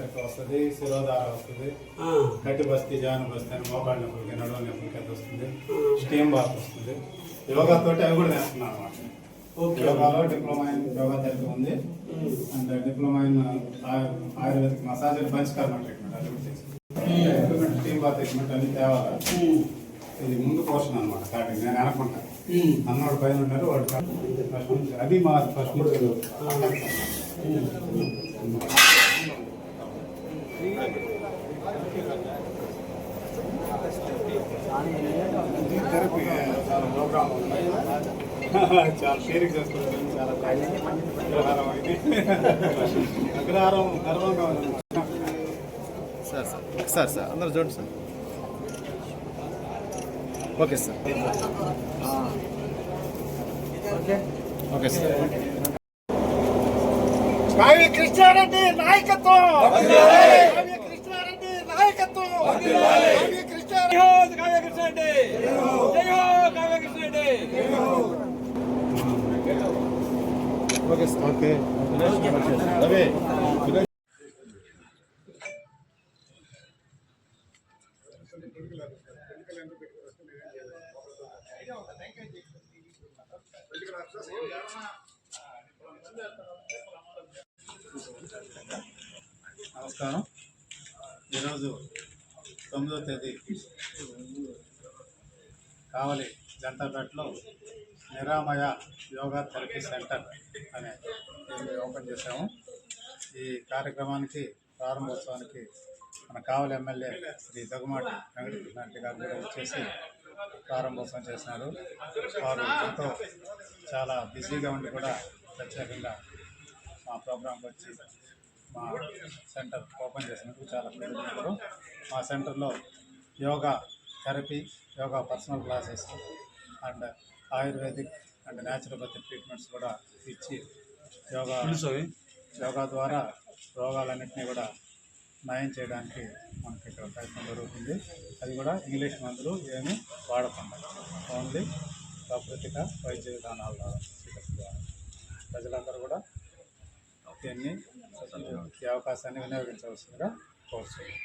Therapy వస్తుంది శిరోధార వస్తుంది. గట్టి బస్తీ జాన బస్తీ అని మోకాళ్ళ నొప్పులకి నడువ నొప్పులకి అది వస్తుంది. స్టీమ్ బాత్ వస్తుంది. యోగా తోటి అవి కూడా నేస్తున్నాను అనమాట యోగాలో డిప్లొమా ఇన్ యోగా థెరపీ ఉంది. అండ్ డిప్లొమా ఇన్ ఆయు- ఆయుర్వేదిక్ మసాజ్ పంచకర్మ ట్రీట్మెంట్ అది కూడా ఎక్విప్మెంట్ స్టీమ్ బాత్ ఎక్విప్మెంట్ అన్ని తేవాలి? ఇది ముందు పోర్షన్ అనమాట స్టార్టింగ్ నేను అనుకుంటా. అన్నోడు పైన ఉన్నారు వాడు ఫస్ట్ అది మా ఫస్ట్ చాలా ప్రోగ్రామ్ చాలా షేరింగ్ చేసుకుంటాం చాలా అగ్రహారం ఇది. అగ్రహారం గర్వంగా ఉంది. సార్ సార్ సార్ సార్ అందరూ చూడండి sir. Okay sir. Okay sir. Kavya Krishna Reddy నాయకత్వం! కావ్య కృష్ణారెడ్డి నాయకత్వం! కావ్య జై హో కావ్య ఓకే ఓకే. రవి నమస్కారం. ఈరోజు తొమ్మిదో తేదీ. కావలి జంటపేటలో నిరామయ యోగా థెరపీ సెంటర్ అనే దీన్ని ఓపెన్ చేశాము. ఈ కార్యక్రమానికి ప్రారంభోత్సవానికి మన కావలి ఎమ్మెల్యే శ్రీ దగ్గుమాటి వెంకటకృష్ణారెడ్డి గారు కూడా వచ్చేసి ప్రారంభోత్సవం చేసినారు. వారు ఎంతో చాలా బిజీగా ఉండి కూడా ప్రత్యేకంగా మా ప్రోగ్రాంకి వచ్చి మా సెంటర్ ఓపెన్ చేసినందుకు చాలా కృతజ్ఞతలు. మా సెంటర్లో yoga therapy yoga personal classes and ayurvedic and naturopathy treatments కూడా ఇచ్చి యోగా యోగా ద్వారా రోగాలన్నింటినీ కూడా నయం చేయడానికి మనకి ఇక్కడ ప్రయత్నం జరుగుతుంది. అది కూడా ఇంగ్లీష్ మందులు ఏమీ వాడకుండా. ఓన్లీ ప్రాకృతిక వైద్య విధానాల ద్వారా చికిత్స ద్వారా. ప్రజలందరూ కూడా దీన్ని ఈ అవకాశాన్ని వినియోగించవలసిందిగా కోరుతున్నాను